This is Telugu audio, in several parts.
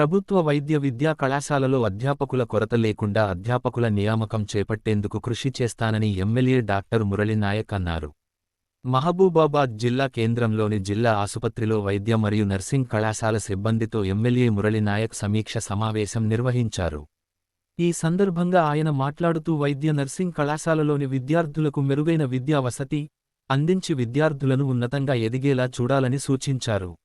ప్రభుత్వ వైద్య విద్యా కళాశాలలో అధ్యాపకుల కొరత లేకుండా అధ్యాపకుల నియామకం చేపట్టేందుకు కృషి చేస్తానని ఎమ్మెల్యే డాక్టర్ మురళినాయక్ అన్నారు. మహబూబాబాద్ జిల్లా కేంద్రంలోని జిల్లా ఆసుపత్రిలో వైద్య మరియు నర్సింగ్ కళాశాల సిబ్బందితో ఎమ్మెల్యే మురళినాయక్ సమీక్ష సమావేశం నిర్వహించారు. ఈ సందర్భంగా ఆయన మాట్లాడుతూ వైద్య నర్సింగ్ కళాశాలలోని విద్యార్థులకు మెరుగైన విద్యా వసతి అందించి విద్యార్థులను ఉన్నతంగా ఎదిగేలా చూడాలని సూచించారు.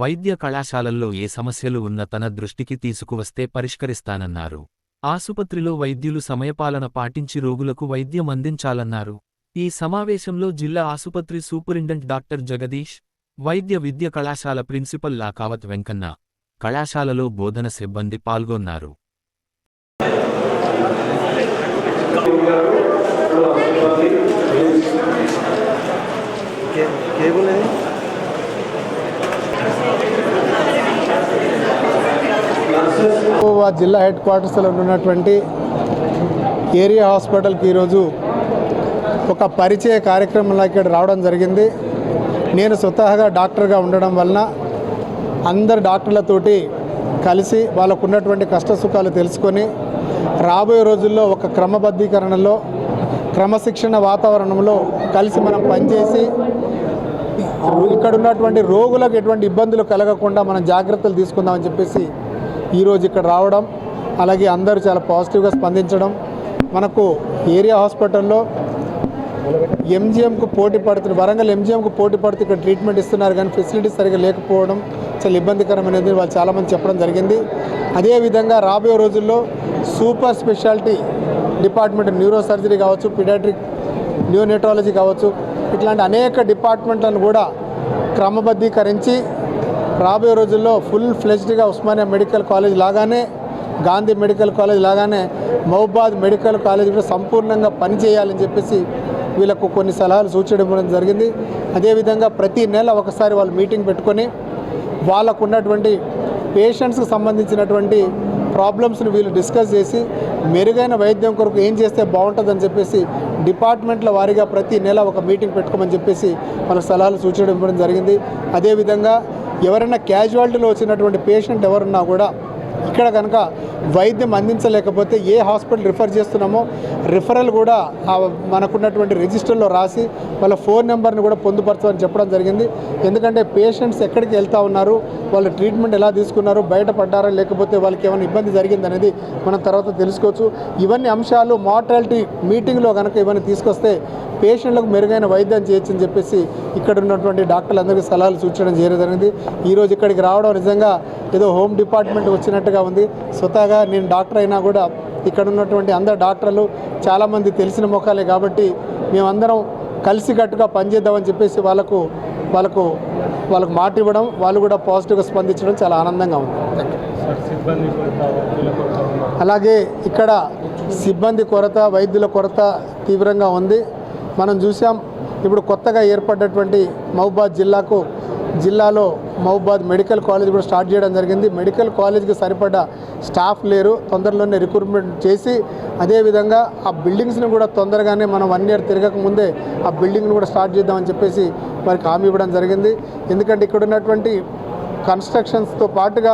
వైద్య కళాశాలల్లో ఏ సమస్యలు ఉన్న తన దృష్టికి తీసుకువస్తే పరిష్కరిస్తానన్నారు. ఆసుపత్రిలో వైద్యులు సమయపాలన పాటించి రోగులకు వైద్యం అందించాలన్నారు. ఈ సమావేశంలో జిల్లా ఆసుపత్రి సూపరింటెండెంట్ డాక్టర్ జగదీష్ వైద్య విద్య కళాశాల ప్రిన్సిపల్ లాకావత్ వెంకన్న కళాశాలలో బోధన సిబ్బంది పాల్గొన్నారు. కేబుల్ ఏది మహబూబాబాద్ జిల్లా హెడ్ క్వార్టర్స్లో ఉన్నటువంటి ఏరియా హాస్పిటల్కి ఈరోజు ఒక పరిచయ కార్యక్రమంలో ఇక్కడ రావడం జరిగింది. నేను స్వతహాగా డాక్టర్గా ఉండడం వలన అందరు డాక్టర్లతోటి కలిసి వాళ్ళకు ఉన్నటువంటి కష్ట సుఖాలు తెలుసుకొని రాబోయే రోజుల్లో ఒక క్రమబద్ధీకరణలో క్రమశిక్షణ వాతావరణంలో కలిసి మనం పనిచేసి ఇక్కడ ఉన్నటువంటి రోగులకు ఎటువంటి ఇబ్బందులు కలగకుండా మనం జాగ్రత్తలు తీసుకుందామని చెప్పేసి ఈరోజు ఇక్కడ రావడం అలాగే అందరూ చాలా పాజిటివ్గా స్పందించడం మనకు ఏరియా హాస్పిటల్లో ఎంజిఎంకు పోటీ పడుతున్న వరంగల్ ఎంజిఎంకు పోటీ పడుతూ ఇక్కడ ట్రీట్మెంట్ ఇస్తున్నారు కానీ ఫెసిలిటీస్ సరిగా లేకపోవడం చాలా ఇబ్బందికరమైనది వాళ్ళు చాలామంది చెప్పడం జరిగింది. అదేవిధంగా రాబోయే రోజుల్లో super speciality department neuro surgery కావచ్చు పిడాట్రిక్ న్యూనెట్రాలజీ కావచ్చు ఇట్లాంటి అనేక డిపార్ట్మెంట్లను కూడా క్రమబద్ధీకరించి రాబోయే రోజుల్లో ఫుల్ ఫ్లెజ్డ్గా ఉస్మానియా మెడికల్ కాలేజ్ లాగానే గాంధీ మెడికల్ కాలేజ్ లాగానే మహబాద్ మెడికల్ కాలేజ్ కూడా సంపూర్ణంగా పనిచేయాలని చెప్పేసి వీళ్ళకు కొన్ని సలహాలు సూచించడం జరిగింది. అదేవిధంగా ప్రతి నెల ఒకసారి వాళ్ళు మీటింగ్ పెట్టుకొని వాళ్ళకు ఉన్నటువంటి పేషెంట్స్కి సంబంధించినటువంటి ప్రాబ్లమ్స్ని వీళ్ళు డిస్కస్ చేసి మెరుగైన వైద్యం కొరకు ఏం చేస్తే బాగుంటుందని చెప్పేసి డిపార్ట్మెంట్ల వారీగా ప్రతి నెల ఒక మీటింగ్ పెట్టుకోమని చెప్పేసి వాళ్ళ సలహాలు సూచించడం జరిగింది. అదేవిధంగా ఎవరైనా క్యాజువాలిటీలో వచ్చినటువంటి పేషెంట్ ఎవరున్నా కూడా ఇక్కడ కనుక వైద్యం అందించలేకపోతే ఏ హాస్పిటల్ రిఫర్ చేస్తున్నామో రిఫరల్ కూడా మనకున్నటువంటి రిజిస్టర్లో రాసి వాళ్ళ ఫోన్ నెంబర్ని కూడా పొందుపరచమని చెప్పడం జరిగింది. ఎందుకంటే పేషెంట్స్ ఎక్కడికి వెళ్తూ ఉన్నారు వాళ్ళు ట్రీట్మెంట్ ఎలా తీసుకున్నారు బయటపడ్డారా లేకపోతే వాళ్ళకి ఏమైనా ఇబ్బంది జరిగిందనేది మనం తర్వాత తెలుసుకోవచ్చు. ఇవన్నీ అంశాలు మార్టాలిటీ మీటింగ్లో కనుక ఇవన్నీ తీసుకొస్తే పేషెంట్లకు మెరుగైన వైద్యం చేయొచ్చని చెప్పేసి ఇక్కడ ఉన్నటువంటి డాక్టర్లందరికీ సలహాలు సూచించడం చేయడం జరిగింది. ఈరోజు ఇక్కడికి రావడం నిజంగా ఏదో హోమ్ డిపార్ట్మెంట్ వచ్చినట్టుగా ఉంది. స్వతహాగా నేను డాక్టర్ అయినా కూడా ఇక్కడ ఉన్నటువంటి అందరు డాక్టర్లు చాలామంది తెలిసిన ముఖాలే కాబట్టి మేమందరం కలిసికట్టుగా పనిచేద్దామని చెప్పేసి వాళ్ళకు వాళ్ళకు వాళ్ళకు మాట ఇవ్వడం వాళ్ళు కూడా పాజిటివ్గా స్పందించడం చాలా ఆనందంగా ఉంది. అలాగే ఇక్కడ సిబ్బంది కొరత వైద్యుల కొరత తీవ్రంగా ఉంది. మనం చూసాం ఇప్పుడు కొత్తగా ఏర్పడ్డటువంటి మహబాద్ జిల్లాకు జిల్లాలో మహబాద్ మెడికల్ కాలేజ్ కూడా స్టార్ట్ చేయడం జరిగింది. మెడికల్ కాలేజ్కి సరిపడా స్టాఫ్ లేరు. తొందరలోనే రిక్రూట్మెంట్ చేసి అదేవిధంగా ఆ బిల్డింగ్స్ని కూడా తొందరగానే మనం వన్ ఇయర్ తిరగక ముందే ఆ బిల్డింగ్ని కూడా స్టార్ట్ చేద్దామని చెప్పేసి వారికి హామీ ఇవ్వడం జరిగింది. ఎందుకంటే ఇక్కడ ఉన్నటువంటి కన్స్ట్రక్షన్స్తో పాటుగా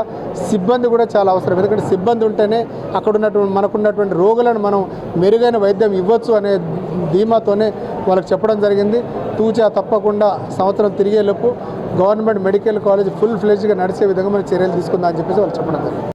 సిబ్బంది కూడా చాలా అవసరం. ఎందుకంటే సిబ్బంది ఉంటేనే అక్కడ ఉన్నటువంటి మనకున్నటువంటి రోగులను మనం మెరుగైన వైద్యం ఇవ్వచ్చు అనే ధీమాతోనే వాళ్ళకి చెప్పడం జరిగింది. తూచా తప్పకుండా సంవత్సరం తిరిగేలోపు గవర్నమెంట్ మెడికల్ కాలేజ్ ఫుల్ ఫ్లెజ్గా నడిచే విధంగా మనం చర్యలు తీసుకుందాం అని చెప్పేసి వాళ్ళు చెప్పడం జరిగింది.